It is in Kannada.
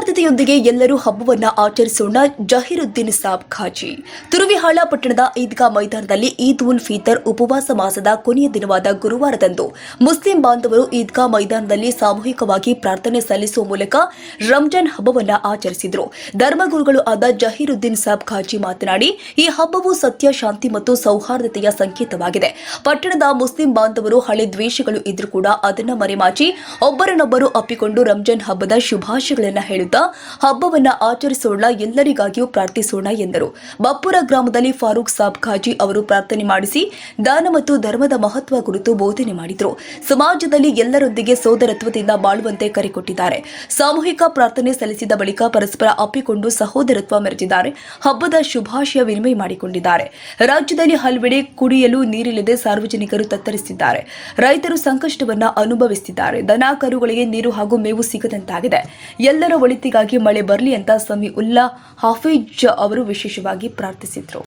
ಸೌಹಾರ್ದತೆಯೊಂದಿಗೆ ಎಲ್ಲರೂ ಹಬ್ಬವನ್ನ ಆಚರಿಸೋಣ ಜಹೀರುದ್ದೀನ್ ಸಾಬ್ ಖಾಜಿ. ತುರುವಿಹಾಳ ಪಟ್ಟಣದ ಈದ್ಗಾ ಮೈದಾನದಲ್ಲಿ ಈದ್ ಉಲ್ ಫಿತರ್ ಉಪವಾಸ ಮಾಸದ ಕೊನೆಯ ದಿನವಾದ ಗುರುವಾರದಂದು ಮುಸ್ಲಿಂ ಬಾಂಧವರು ಈದ್ಗಾ ಮೈದಾನದಲ್ಲಿ ಸಾಮೂಹಿಕವಾಗಿ ಪ್ರಾರ್ಥನೆ ಸಲ್ಲಿಸುವ ಮೂಲಕ ರಂಜಾನ್ ಹಬ್ಬವನ್ನ ಆಚರಿಸಿದರು. ಧರ್ಮಗುರುಗಳು ಆದ ಜಹೀರುದ್ದೀನ್ ಸಾಬ್ ಖಾಜಿ ಮಾತನಾಡಿ, ಈ ಹಬ್ಬವು ಸತ್ಯ, ಶಾಂತಿ ಮತ್ತು ಸೌಹಾರ್ದತೆಯ ಸಂಕೇತವಾಗಿದೆ. ಪಟ್ಟಣದ ಮುಸ್ಲಿಂ ಬಾಂಧವರು ಹಳೆ ದ್ವೇಷಗಳು ಇದ್ರೂ ಕೂಡ ಅದನ್ನ ಮರೆಮಾಚಿ, ಒಬ್ಬರನ್ನೊಬ್ಬರು ಅಪ್ಪಿಕೊಂಡು ರಂಜಾನ್ ಹಬ್ಬದ ಶುಭಾಶಯಗಳನ್ನ ಹೇಳುತ್ತಾ ಹಬ್ಬವನ್ನ ಆಚರಿಸೋಣ ಎಲ್ಲರಿಗಾಗಿಯೂ ಪ್ರಾರ್ಥಿಸೋಣ ಎಂದರು. ಬಪ್ಪುರ ಗ್ರಾಮದಲ್ಲಿ ಫಾರೂಕ್ ಸಾಬ್ ಖಾಜಿ ಅವರು ಪ್ರಾರ್ಥನೆ ಮಾಡಿಸಿ ದಾನ ಮತ್ತು ಧರ್ಮದ ಮಹತ್ವ ಕುರಿತು ಬೋಧನೆ ಮಾಡಿದರು. ಸಮಾಜದಲ್ಲಿ ಎಲ್ಲರೊಂದಿಗೆ ಸೋದರತ್ವದಿಂದ ಬಾಳುವಂತೆ ಕರೆ ಕೊಟ್ಟಿದ್ದಾರೆ. ಸಾಮೂಹಿಕ ಪ್ರಾರ್ಥನೆ ಸಲ್ಲಿಸಿದ ಬಳಿಕ ಪರಸ್ಪರ ಅಪ್ಪಿಕೊಂಡು ಸಹೋದರತ್ವ ಮೆರೆದಿದ್ದಾರೆ. ಹಬ್ಬದ ಶುಭಾಶಯ ವಿನಿಮಯ ಮಾಡಿಕೊಂಡಿದ್ದಾರೆ. ರಾಜ್ಯದಲ್ಲಿ ಹಲವೆಡೆ ಕುಡಿಯಲು ನೀರಿಲ್ಲದೆ ಸಾರ್ವಜನಿಕರು ತತ್ತರಿಸಿದ್ದಾರೆ. ರೈತರು ಸಂಕಷ್ಟವನ್ನು ಅನುಭವಿಸುತ್ತಿದ್ದಾರೆ ದನ, ಕರುಗಳಿಗೆ ನೀರು ಹಾಗೂ ಮೇವು ಸಿಗದಂತಾಗಿದೆ. ಎಲ್ಲರ ಒಳಿತಿಗಾಗಿ ಮಳೆ ಬರಲಿ ಅಂತ ಸಮಿ ಉಲ್ಲಾ ಹಾಫೀಜ್ ಅವರು ವಿಶೇಷವಾಗಿ ಪ್ರಾರ್ಥಿಸಿದ್ರು.